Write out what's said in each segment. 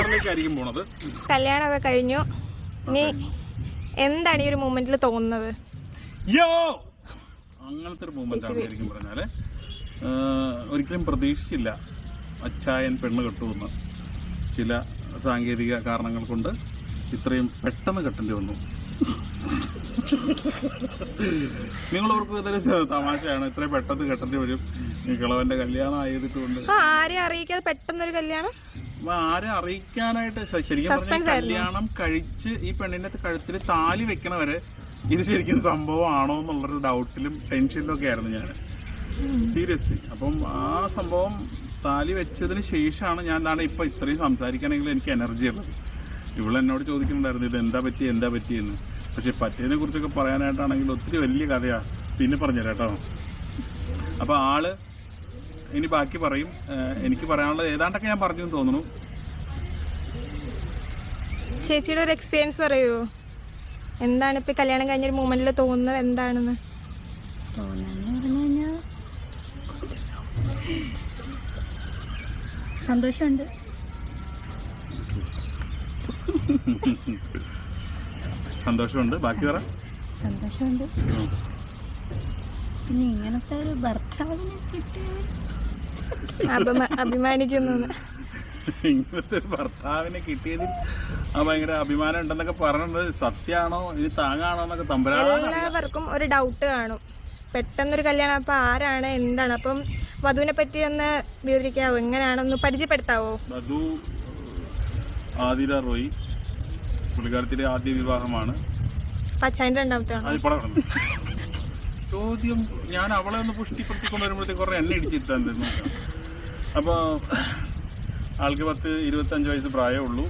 മൂന്നാറിലേക്കായിരിക്കും പോണത്? കല്യാണമൊക്കെ കഴിഞ്ഞു. നീ എന്താണ് ഈ ഒരു മൂമെന്റിൽ തോന്നുന്നത്? യോ! അങ്ങനത്തെ ഒരു മൂമെന്റ് ആണ് ശരിക്കും പറഞ്ഞാൽ ഒരിക്കലും പ്രതീക്ഷിച്ചില്ല അച്ചായൻ പെണ്ണ് കെട്ടുമെന്ന്. ചില സാങ്കേതിക കാരണങ്ങൾ കൊണ്ട് ഇത്രയും പെട്ടെന്ന് കെട്ടേണ്ടി വന്നു. നിങ്ങൾ ഓർക്കും ഇതൊരു തമാശയാണ്. ഇത്രയും പെട്ടെന്ന് കെട്ടേണ്ടി വരും. കിളവന്റെ കല്യാണം ആയതുകൊണ്ട്. ആരെയും അറിയിക്കാതെ പെട്ടെന്നൊരു കല്യാണം? ആരെ അറിയിക്കാനായിട്ട് ശരിക്കും പറഞ്ഞാൽ കല്യാണം കഴിച്ച് ഈ പെണ്ണിന്റെ കഴുത്തിൽ താലി വെക്കണവരെ ഇത് ശരിക്കും സംഭവമാണോ എന്നുള്ളൊരു ഡൗട്ടിലും ടെൻഷനിലും ഒക്കെ ആയിരുന്നു ഞാൻ സീരിയസ്ലി അപ്പം ആ സംഭവം താലി വെച്ചതിന് ശേഷമാണ് ഞാൻ എന്താണ് ഇപ്പൊ ഇത്രയും സംസാരിക്കണമെങ്കിൽ എനിക്ക് എനർജി ഉള്ളത്. ഇവളെന്നോട് ചോദിക്കുന്നുണ്ടായിരുന്നു ഇത് എന്താ പറ്റി? എന്താ പറ്റിയെന്ന്? പക്ഷെ പറ്റിയതിനെ കുറിച്ചൊക്കെ പറയാനായിട്ടാണെങ്കിൽ ഒത്തിരി വലിയ കഥയാ. പിന്നെ പറഞ്ഞുതരാം കേട്ടോ. അപ്പൊ ആൾ ഇനി ബാക്കി പറയും. എനിക്ക് പറയാനുള്ളത് ഏതാണ്ടൊക്കെ ഞാൻ പറഞ്ഞു എന്ന് തോന്നുന്നു. ചേച്ചിയുടെ ഒരു എക്സ്പീരിയൻസ് പറയൂ. എന്താണ് ഇപ്പൊ കല്യാണം കഴിഞ്ഞൊരു മൂമെന്റിൽ തോന്നുന്നത്? എന്താണെന്ന്? തോന്നാന്ന് പറഞ്ഞു കഴിഞ്ഞാൽ സന്തോഷമുണ്ട്. സന്തോഷമുണ്ട്. ബാക്കി പറ. സന്തോഷമുണ്ട്. പിന്നെ ഇങ്ങനത്തെ ഒരു ഭർത്താവിനെ കിട്ടിയത് അഭിമാ- അഭിമാനിക്കുന്നു. ഇങ്ങനത്തെ ഒരു ഭർത്താവിനെ കിട്ടിയതിൽ ഭയങ്കര അഭിമാനം ഉണ്ടെന്നൊക്കെ പറഞ്ഞത് സത്യാണോ ഇത് താങ്ങാണോ എന്നൊക്കെ തമ്പരാ എല്ലാവർക്കും ഒരു ഡൗട്ട് കാണും. പെട്ടെന്നൊരു കല്യാണം അപ്പൊ ആരാണ് എന്താണ്? അപ്പം വധുവിനെ പറ്റി ഒന്ന് വിവരിക്കാവോ? എങ്ങനെയാണൊന്ന് പരിചയപ്പെടുത്താവോ? വധു ആദിര റോയി പുള്ളിക്കാരത്തിന്റെ ആദ്യ വിവാഹമാണ്. പച്ചായന്റെ രണ്ടാമത്തെ ആണോ അതിപ്പോ കിടന്നു ചോദ്യം ഞാൻ അവളെ ഒന്ന് പുഷ്ടിപ്പെടുത്തിക്കൊണ്ട് വരുമ്പോഴത്തേക്ക് കുറെ എണ്ണ ഇടിച്ചിട്ടായിരുന്നു അപ്പോൾ ആൾക്ക് പത്ത് ഇരുപത്തഞ്ച് വയസ്സ് പ്രായമേ ഉള്ളൂ.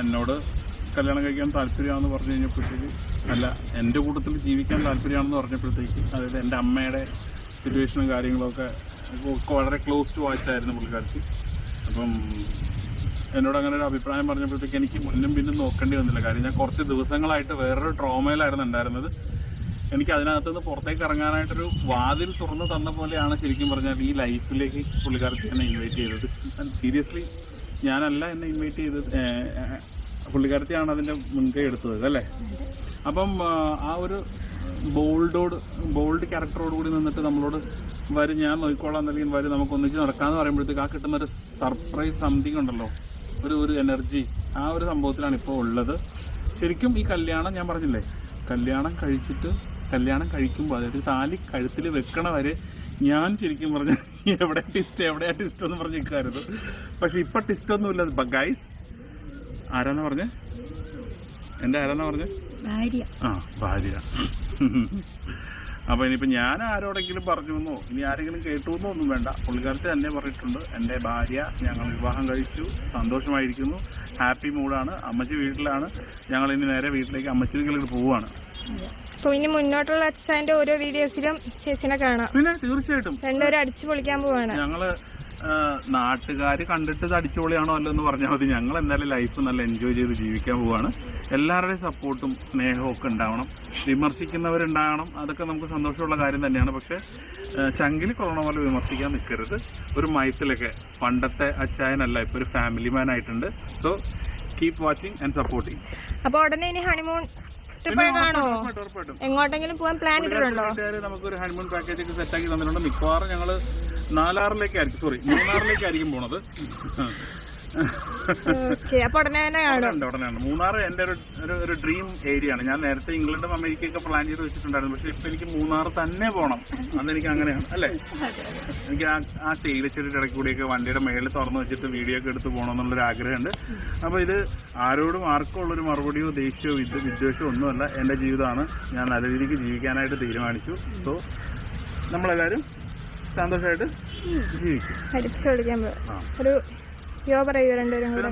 എന്നോട് കല്യാണം കഴിക്കാൻ താല്പര്യമാണെന്ന് പറഞ്ഞു കഴിഞ്ഞപ്പോഴത്തേക്ക് അല്ല എന്റെ കൂട്ടത്തിൽ ജീവിക്കാൻ താല്പര്യമാണെന്ന് പറഞ്ഞപ്പോഴത്തേക്ക് അതായത് എന്റെ അമ്മയുടെ സിറ്റുവേഷനും കാര്യങ്ങളൊക്കെ വളരെ ക്ലോസ് ടു വാച്ചായിരുന്നു പുള്ളിക്കാർക്ക് അപ്പം എന്നോട് അങ്ങനെ ഒരു അഭിപ്രായം പറഞ്ഞപ്പോഴത്തേക്ക് എനിക്ക് മുന്നും പിന്നും നോക്കേണ്ടി വന്നില്ല. കാര്യം ഞാൻ കുറച്ച് ദിവസങ്ങളായിട്ട് വേറൊരു ട്രോമയിലായിരുന്നു ഉണ്ടായിരുന്നത്. എനിക്ക് അതിനകത്ത് നിന്ന് പുറത്തേക്ക് ഇറങ്ങാനായിട്ടൊരു വാതിൽ തുറന്നു തന്ന പോലെയാണ് ശരിക്കും പറഞ്ഞാൽ ഈ ലൈഫിലേക്ക് പുള്ളിക്കാരത്തി എന്നെ ഇൻവൈറ്റ് ചെയ്തത്. സീരിയസ്ലി ഞാനല്ല എന്നെ ഇൻവൈറ്റ് ചെയ്തത് പുള്ളിക്കാരത്തിയാണ് അതിന്റെ മുൻകൈ എടുത്തത് അല്ലേ? അപ്പം ആ ഒരു ബോൾഡോട് ബോൾഡ് ക്യാരക്ടറോട് കൂടി നിന്നിട്ട് നമ്മളോട് വരും ഞാൻ നോക്കിക്കോളാം അല്ലെങ്കിൽ വരും നമുക്ക് ഒന്നിച്ച് നടക്കാമെന്ന് പറയുമ്പോഴത്തേക്ക് ആ കിട്ടുന്ന ഒരു സർപ്രൈസ് സംതിങ് ഉണ്ടല്ലോ. ഒരു ഒരു എനർജി ആ ഒരു സംഭവത്തിലാണ് ഇപ്പോൾ ഉള്ളത്. ശരിക്കും ഈ കല്യാണം ഞാൻ പറഞ്ഞില്ലേ? കല്യാണം കഴിച്ചിട്ട് കല്യാണം കഴിക്കുമ്പോൾ അതായത് താലി കഴുത്തിൽ വെക്കണ വരെ ഞാൻ ശരിക്കും പറഞ്ഞു എവിടെ ടിസ്റ്റ് എവിടെ ടിസ്റ്റ് എന്ന് പറഞ്ഞ് നിൽക്കാറുണ്ട് പക്ഷെ ഇപ്പൊ ടിസ്റ്റ് ഒന്നുമില്ല. ഗൈസ് ആരാന്ന് പറഞ്ഞേ? എന്റെ ആരാന്നാ പറഞ്ഞേ? ഭാര്യ. ആ ഭാര്യ. അപ്പൊ ഇനിയിപ്പോ ഞാൻ ആരോടെങ്കിലും പറഞ്ഞു എന്നോ ഇനി ആരെങ്കിലും കേട്ടു എന്നോ ഒന്നും വേണ്ട. പുള്ളിക്കാരത്തെ തന്നെ പറഞ്ഞിട്ടുണ്ട് എന്റെ ഭാര്യ ഞങ്ങൾ വിവാഹം കഴിച്ചു സന്തോഷമായിരിക്കുന്നു ഹാപ്പി മൂഡാണ് അമ്മച്ചി വീട്ടിലാണ് ഞങ്ങൾ ഇനി നേരെ വീട്ടിലേക്ക് അമ്മച്ചിലേക്ക് പോവാണ് അപ്പൊ ഇനി മുന്നോട്ടുള്ള അച്ഛന്റെ ഓരോ വീഡിയോസിലും ചേച്ചിനെ കാണാം. പിന്നെ തീർച്ചയായിട്ടും. രണ്ടുപേരും അടിച്ചു പൊളിക്കാൻ പോവാണ്. ഞങ്ങൾ നാട്ടുകാര് കണ്ടിട്ട് ഇത് അടിച്ചുപൊളിയാണോ അല്ലെന്ന് പറഞ്ഞാൽ മതി. ഞങ്ങൾ എന്തായാലും ലൈഫ് നല്ല എൻജോയ് ചെയ്ത് ജീവിക്കാൻ പോവാണ്. എല്ലാവരുടെയും സപ്പോർട്ടും സ്നേഹവും ഒക്കെ ഉണ്ടാവണം. വിമർശിക്കുന്നവരുണ്ടാകണം. അതൊക്കെ നമുക്ക് സന്തോഷമുള്ള കാര്യം തന്നെയാണ്. പക്ഷെ ചങ്കിൽ കൊറോണ പോലെ വിമർശിക്കാൻ നിൽക്കരുത് ഒരു മയത്തിലൊക്കെ പണ്ടത്തെ അച്ചായനല്ല ഇപ്പൊ ഒരു ഫാമിലി മാൻ ആയിട്ടുണ്ട്. So keep watching and supporting അപ്പോൾ ഉടനെ ഇനി ഹണിമൂൺ ട്രിപ്പ് എങ്ങോട്ടെങ്കിലും പോകാൻ പ്ലാൻ ഇട്ടിട്ടുണ്ടോ? നമുക്കൊരു ഹണിമൂൺ പാക്കേജ് ഒക്കെ സെറ്റ് ആക്കി തന്നിട്ടുണ്ട്. മിക്കവാറും ഞങ്ങൾ നാലാറിലേക്കായിരിക്കും സോറി മൂന്നാറിലേക്കായിരിക്കും പോണത്. അപ്പൊ ഉടനെ തന്നെ കാണും. ഉണ്ട് ഉടനെയാണ് മൂന്നാർ എന്റെ ഒരു ഒരു- ഒരു ഡ്രീം ഏരിയ ആണ്. ഞാൻ നേരത്തെ ഇംഗ്ലണ്ടും അമേരിക്കയൊക്കെ പ്ലാൻ ചെയ്ത് വെച്ചിട്ടുണ്ടായിരുന്നു. പക്ഷെ ഇപ്പൊ എനിക്ക് മൂന്നാർ തന്നെ പോകണം അന്ന് എനിക്ക് അങ്ങനെയാണ് അല്ലേ? എനിക്ക് ആ ആ തേയിലച്ചെടിയുടെ ഇടയ്ക്ക് കൂടിയൊക്കെ വണ്ടിയുടെ മേളിൽ തുറന്നു വെച്ചിട്ട് വീഡിയോ ഒക്കെ എടുത്ത് പോകണം എന്നുള്ളൊരു ആഗ്രഹമുണ്ട്. അപ്പൊ ഇത് ആരോടും ആർക്കും ഉള്ളൊരു മറുപടിയോ ദേഷ്യമോ വിദ്യ വിദ്വേഷമോ ഒന്നുമല്ല. എന്റെ ജീവിതമാണ്. ഞാൻ നല്ല രീതിക്ക് ജീവിക്കാനായിട്ട് തീരുമാനിച്ചു. സോ നമ്മളെല്ലാവരും സന്തോഷമായിട്ട് ജീവിക്കും. അടിച്ചു ആ. ഒരു യോ പറയൂ രണ്ടുപേരും കൂടെ